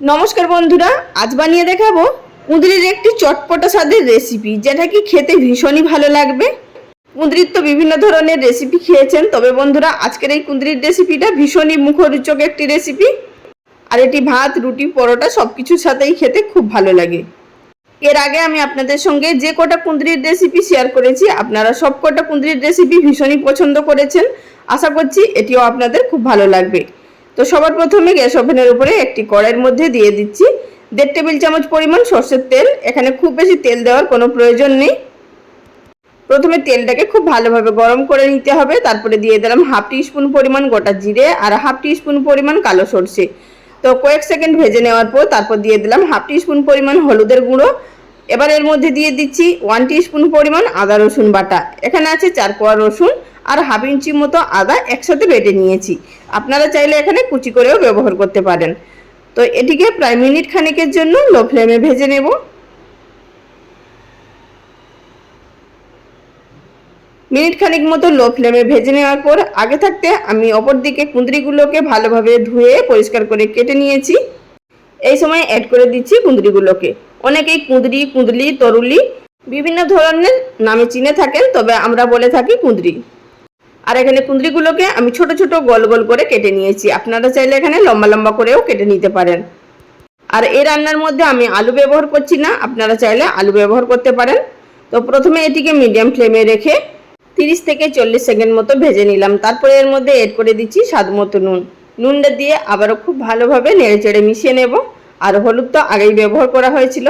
নমস্কার বন্ধুরা, আজ বানিয়ে দেখাবো কুঁদরির একটি চটপটা স্বাদের রেসিপি যেটা কি খেতে ভীষণই ভালো লাগবে। কুঁদরির তো বিভিন্ন ধরনের রেসিপি খেয়েছেন, তবে বন্ধুরা, আজকের এই কুঁদরির রেসিপিটা ভীষণই মুখরোচক একটি রেসিপি আর এটি ভাত, রুটি, পরোটা সব কিছুর সাথেই খেতে খুব ভালো লাগে। এর আগে আমি আপনাদের সঙ্গে যে কটা কুঁদরির রেসিপি শেয়ার করেছি, আপনারা সব কটা কুঁদরির রেসিপি ভীষণই পছন্দ করেছেন। আশা করছি এটিও আপনাদের খুব ভালো লাগবে। তো সবার প্রথমে গ্যাস ওভেনের উপরে একটি কড়াইয়ের মধ্যে দিয়ে দিচ্ছি। দেড় টেবিল চামচ পরিমাণ সর্ষের তেল। এখানে খুব বেশি তেল দেওয়ার কোনো প্রয়োজন নেই। প্রথমে তেলটাকে খুব ভালোভাবে গরম করে নিতে হবে। তারপরে দিয়ে দিলাম হাফ টি স্পুন পরিমাণ গোটা জিরে আর হাফ টি স্পুন পরিমাণ কালো সর্ষে। তো কয়েক সেকেন্ড ভেজে নেওয়ার পর তারপর দিয়ে দিলাম হাফ টি স্পুন পরিমাণ হলুদের গুঁড়ো। এবার এর মধ্যে দিয়ে দিচ্ছি ওয়ান টি স্পুন পরিমাণ আদা রসুন বাটা। এখানে আছে চার কোয়া রসুন। আর হাফ ইঞ্চি মতো আদা একসাথে বেটে নিয়েছি। আপনারা চাইলে এখানে কুচি করেও ব্যবহার করতে পারেন। তো এটিকে প্রায় মিনিট খানেকের জন্য লো ফ্লেমে ভেজে নেব। মিনিট খানিক মতো লো ফ্লেমে ভেজে নেওয়ার পর আগে থাকতে আমি অপর দিকে কুঁদরিগুলোকে ভালোভাবে ধুয়ে পরিষ্কার করে কেটে নিয়েছি। এই সময় অ্যাড করে দিচ্ছি কুঁদরিগুলোকে। অনেকেই কুঁদরি, কুঁদলি, তরুলি বিভিন্ন ধরনের নামে চিনে থাকেন, তবে আমরা বলে থাকি কুঁদরি। আর এখানে কুঁদরিগুলোকে আমি ছোট ছোট গোল গোল করে কেটে নিয়েছি। আপনারা চাইলে এখানে লম্বা লম্বা করেও কেটে নিতে পারেন। আর এই রান্নার মধ্যে আমি আলু ব্যবহার করছি না, আপনারা চাইলে আলু ব্যবহার করতে পারেন। তো প্রথমে এটিকে মিডিয়াম ফ্লেমে রেখে তিরিশ থেকে চল্লিশ সেকেন্ড মতো ভেজে নিলাম। তারপরে এর মধ্যে এড করে দিচ্ছি স্বাদ মতো নুন। নুনটা দিয়ে আবারও খুব ভালোভাবে নেড়ে চেড়ে মিশিয়ে নেব। আর হলুদ তো আগেই ব্যবহার করা হয়েছিল।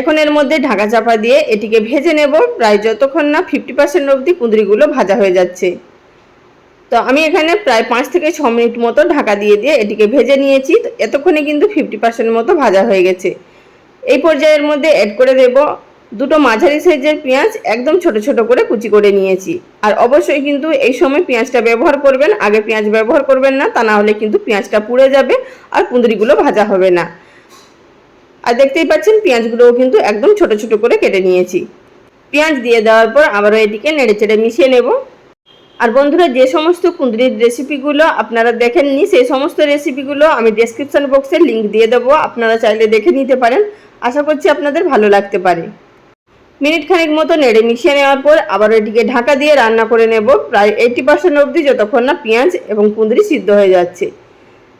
এখন এর মধ্যে ঢাকা চাপা দিয়ে এটিকে ভেজে নেব। প্রায় যতক্ষণ না ফিফটি পার্সেন্ট অবধি কুঁদরিগুলো ভাজা হয়ে যাচ্ছে। তো আমি এখানে প্রায় পাঁচ থেকে ছ মিনিট মতো ঢাকা দিয়ে দিয়ে এটিকে ভেজে নিয়েছি। এতক্ষণে কিন্তু ফিফটি পার্সেন্ট মতো ভাজা হয়ে গেছে। এই পর্যায়ের মধ্যে অ্যাড করে দেব দুটো মাঝারি সাইজের পেঁয়াজ একদম ছোট ছোট করে কুচি করে নিয়েছি। আর অবশ্যই কিন্তু এই সময় পেঁয়াজটা ব্যবহার করবেন। আগে পেঁয়াজ ব্যবহার করবেন না, তা না হলে কিন্তু পেঁয়াজটা পুড়ে যাবে আর কুঁদরিগুলো ভাজা হবে না। আর দেখতেই পাচ্ছেন পেঁয়াজগুলোও কিন্তু একদম ছোট ছোট করে কেটে নিয়েছি। পেঁয়াজ দিয়ে দেওয়ার পর আবারও এটিকে নেড়ে চেড়ে মিশিয়ে নেব। আর বন্ধুরা, যে সমস্ত কুঁদরির রেসিপিগুলো আপনারা দেখেননি, সেই সমস্ত রেসিপিগুলো আমি ডেসক্রিপশন বক্সে লিঙ্ক দিয়ে দেবো। আপনারা চাইলে দেখে নিতে পারেন। আশা করছি আপনাদের ভালো লাগতে পারে। মিনিট খানিক মতো নেড়ে মিশিয়ে নেওয়ার পর আবার এটিকে ঢাকা দিয়ে রান্না করে নেব। প্রায় এইটি পার্সেন্ট অবধি যতক্ষণ না পেঁয়াজ এবং কুঁদরি সিদ্ধ হয়ে যাচ্ছে।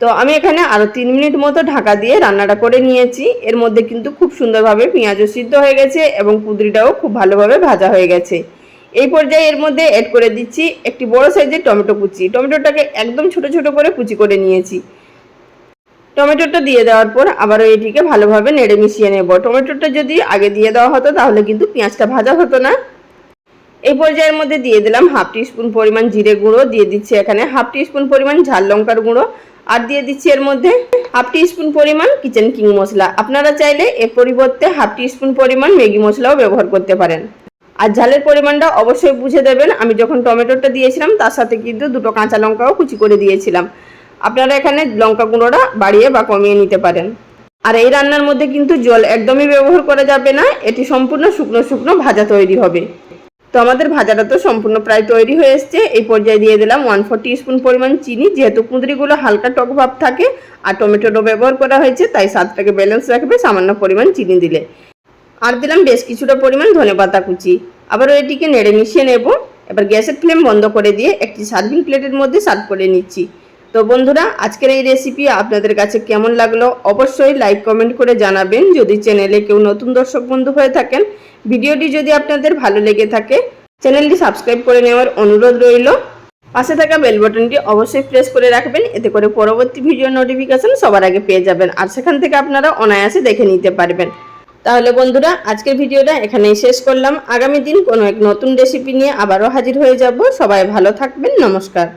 তো আমি এখানে আরও তিন মিনিট মতো ঢাকা দিয়ে রান্নাটা করে নিয়েছি। এর মধ্যে কিন্তু খুব সুন্দরভাবে পেঁয়াজও সিদ্ধ হয়ে গেছে এবং কুঁদরিটাও খুব ভালোভাবে ভাজা হয়ে গেছে। এই পর্যায়ে এর মধ্যে অ্যাড করে দিচ্ছি একটি বড় সাইজের টমেটো কুচি। টমেটোটাকে একদম ছোট ছোট করে কুচি করে নিয়েছি। টমেটোটা দিয়ে দেওয়ার পর আবারও এটিকে ভালোভাবে নেড়ে মিশিয়ে নেব। টমেটোটা যদি আগে দিয়ে দেওয়া হতো তাহলে কিন্তু পেঁয়াজটা ভাজা হতো না। এই পর্যায়ের মধ্যে দিয়ে দিলাম হাফ টি স্পুন পরিমাণ জিরে গুঁড়ো। দিয়ে দিচ্ছি এখানে হাফ টি স্পুন পরিমাণ ঝাল লঙ্কার গুঁড়ো। আর দিয়ে দিচ্ছি এর মধ্যে হাফ টি স্পুন পরিমাণ কিচেন কিং মশলা। আপনারা চাইলে এর পরিবর্তে হাফ টি স্পুন পরিমাণ ম্যাগি মশলাও ব্যবহার করতে পারেন। আর ঝালের পরিমাণটা অবশ্যই বুঝে দেবেন। আমি যখন টমেটোটা দিয়েছিলাম, তার সাথে কিন্তু দুটো কাঁচা লঙ্কাও কুচি করে দিয়েছিলাম। আপনারা এখানে লঙ্কা গুঁড়োটা বাড়িয়ে বা কমিয়ে নিতে পারেন। আর এই রান্নার মধ্যে কিন্তু জল একদমই ব্যবহার করা যাবে না। এটি সম্পূর্ণ শুকনো শুকনো ভাজা তৈরি হবে। তো আমাদের ভাজাটা তো সম্পূর্ণ প্রায় তৈরি হয়ে এসছে। এই পর্যায়ে দিয়ে দিলাম ওয়ান ফোর স্পুন পরিমাণ চিনি। যেহেতু কুঁদরিগুলো হালকা টক ভাব থাকে আর টমেটোটা ব্যবহার করা হয়েছে, তাই স্বাদটাকে ব্যালেন্স রাখবে সামান্য পরিমাণ চিনি দিলে। আর দিলাম বেশ কিছুটা পরিমাণ ধনে পাতা কুচি। আবারও এটিকে নেড়ে মিশিয়ে নেব। এবার গ্যাসের ফ্লেম বন্ধ করে দিয়ে একটি সার্ভিং প্লেটের মধ্যে সার্ভ করে নিচ্ছি। তো বন্ধুরা, আজকের এই রেসিপি আপনাদের কাছে কেমন লাগল অবশ্যই লাইক কমেন্ট করে জানাবেন। যদি চ্যানেলে কেউ নতুন দর্শক বন্ধু হয়ে থাকেন ভিডিওটি যদি আপনাদের ভালো লেগে থাকে চ্যানেলটি সাবস্ক্রাইব করে নেওয়ার অনুরোধ রইল। পাশে থাকা বেল বাটনটি অবশ্যই প্রেস করে রাখবেন, এতে করে পরবর্তী ভিডিও নোটিফিকেশন সবার আগে পেয়ে যাবেন, আর সেখান থেকে আপনারা অনায়াসে দেখে নিতে পারবেন। তাহলে বন্ধুরা, আজকের ভিডিওটা এখানেই শেষ করলাম। আগামী দিন কোনো এক নতুন রেসিপি নিয়ে আবারও হাজির হয়ে যাব। সবাই ভালো থাকবেন, নমস্কার।